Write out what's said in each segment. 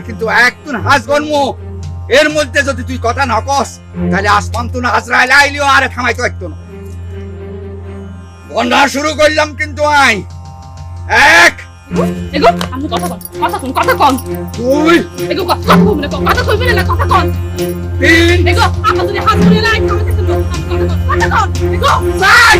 কিন্তু একটুন হাস জন্ম এর মধ্যে যদি তুই কথা না কস তাহলে আসমান তুন হাজরাইল আইলিও আরে থামাইতে একটু না। বন্যা শুরু করলাম কিন্তু আই। এক। এগো আমি কথা কন কথা কন কথা কন। দুই। এগো কথা কইবে না কথা কইবে না কথা কন। তিন। এগো আপা যদি হাত ধরে লাই আমি দেখতে দেব কথা কন। এগো। চার।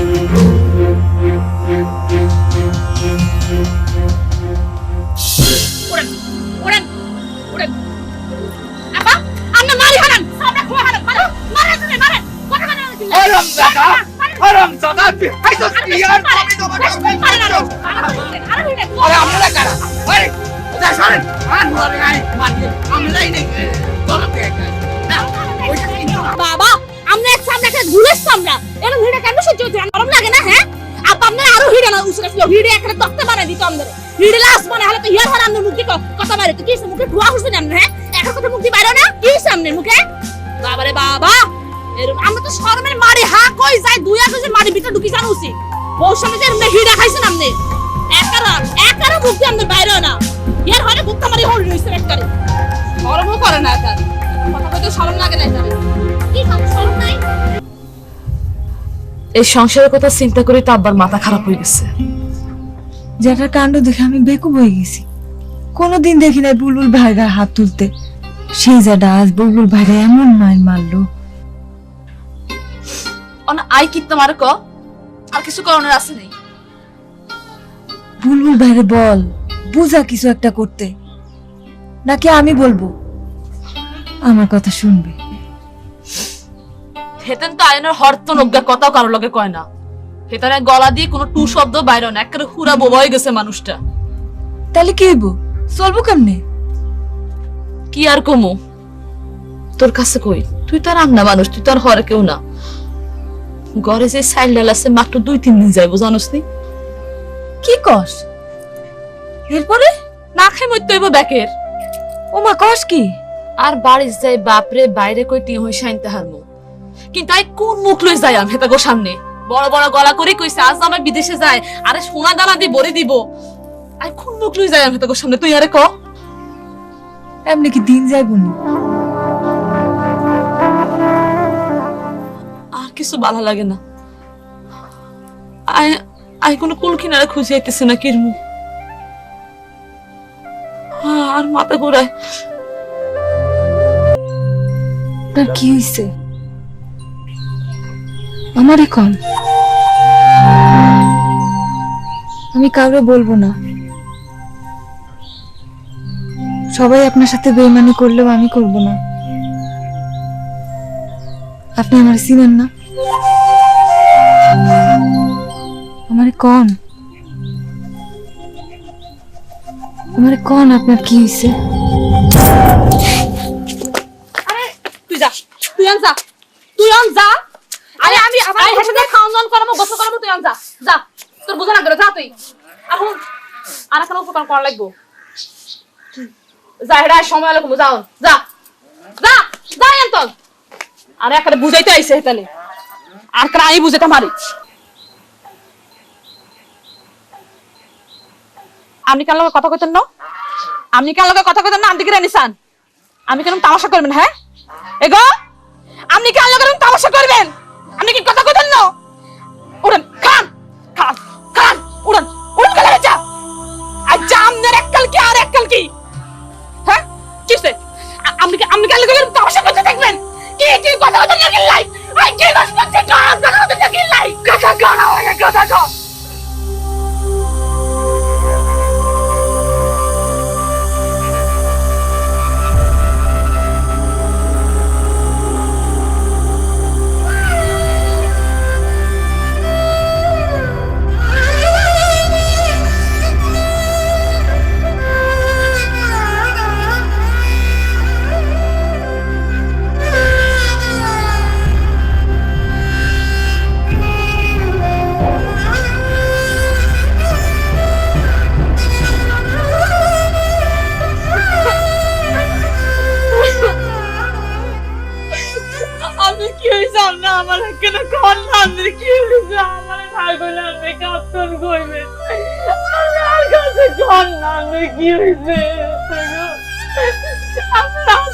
কারা? সরেন? আমরাই নেই। বাবা আমরা এক সামনে একটা ঘুরে আমরা। এরকম ভিড়ে কেন সহ্য হচ্ছে? গরম লাগে না হ্যাঁ? আপা আপনার আরও ভিড়ে না উসরে ছিল ভিড়ে একটা তক্তা বানাই দিত আমাদের। ভিড়ে লাস মানে হলে তো ইয়ার হার আমাদের মুখে ক- কথা বাইরে। তো কি মুখে ধোয়া হচ্ছে না হ্যাঁ? একটা কথা মুখে বাইরে না? কি সামনে মুখে? বাবারে বাবা এরকম আমরা তো শরমের মারি কই যাই দুই মারি ভিতরে ঢুকি জানো উচিত বউ সামনে যে এরকম হিড়া খাইছেন আপনি? একারা একারা মুখ দিয়ে আমাদের বাইরে না। মুখটা মারি হল রইছে একবারে শরমও করে না একার। কথা কইতে শরম লাগে না একারে। কি খাব শরম নাই? এই সংসারের কথা চিন্তা করে তো আব্বার মাথা খারাপ হয়ে গেছে। যেটার কাণ্ড দেখে আমি বেকুব হয়ে গেছি। কোনোদিন দেখি নাই বুলবুল ভাই গায়ে হাত তুলতে। সেই জায়গা আজ বুলবুল ভাইরা এমন মাইল মারলো। অন আই কি তোমার ক? আর কিছু করণের আছে নেই। বুলবুল ভাইরে বল বুঝা কিছু একটা করতে। নাকি আমি বলব? আমার কথা শুনবে। হেতেন তো আয়নের হরত নজ্ঞা কথাও লগে কয় না। গলা দিয়ে কোনো টু শব্দ বাইরে না একেবারে হুরা বোবা হয়ে গেছে মানুষটা। তাহলে কি হইব? চলবো কেমনে? কি আর কমু? তোর কাছে কই? তুই তো আর আন্না মানুষ তুই তো আর হরে কেউ না। ঘরে যে সাইল ডাল আছে মাত্র দুই তিন দিন যাইবো জানোস নি? কি কস? এরপরে না খাই মরতে হইব ব্যাকের। ওমা কস কি? আর বাড়ির যাই বাপরে বাইরে কই টিম হই শাইনতে হারমু। কিন্তু আই কোন মুখ লই যাই আমি হেতা গো সামনে? বড় বড় গলা করে কইছে আজ আমার বিদেশে যায় আরে সোনা দানা দিয়ে ভরে দিব। আই কোন মুখ লই যাই আমি হেতা গো সামনে? তুই আরে ক? এমনি কি দিন যাইব নি? কিছু ভালো লাগে না। আই কোনো কুল কিনারে খুঁজে আইতেছে না কিরমু। আর মাথা ঘুরায়। আপনার কি হইছে? আমার এখন আমি কাউকে বলব না। সবাই আপনার সাথে বেইমানি করলেও আমি করব না। আপনি আমার চিনেন না। আমার কন। আমার কন আপনার কি হয়েছে আরে তুই যা তুই আন যা তুই আন যা। আরে আমি আমার গোসল তুই আন যা যা। তোর বোঝা না, যা তুই। এখন আর উপকার করা লাগবো। যা হেডা সময় লাগবো যাও যা যা। যা এন্তন আরে একটা বুঝাইতে আইছে হেতালে। আর কারা আমি তোমার মারি আপনি কেন কথা কইতেন না? আপনি কেন লোকের কথা কইতেন না আপনি কি নিসান আমি কেন তামাশা করবেন হ্যাঁ? এগো, আপনি কেন করেন তামাশা করবেন? আপনি কি কথা কইতেন না? বলে আপনি কাপ্তান করবেন আমার কাছে কর আমি কি হয়েছে আপনার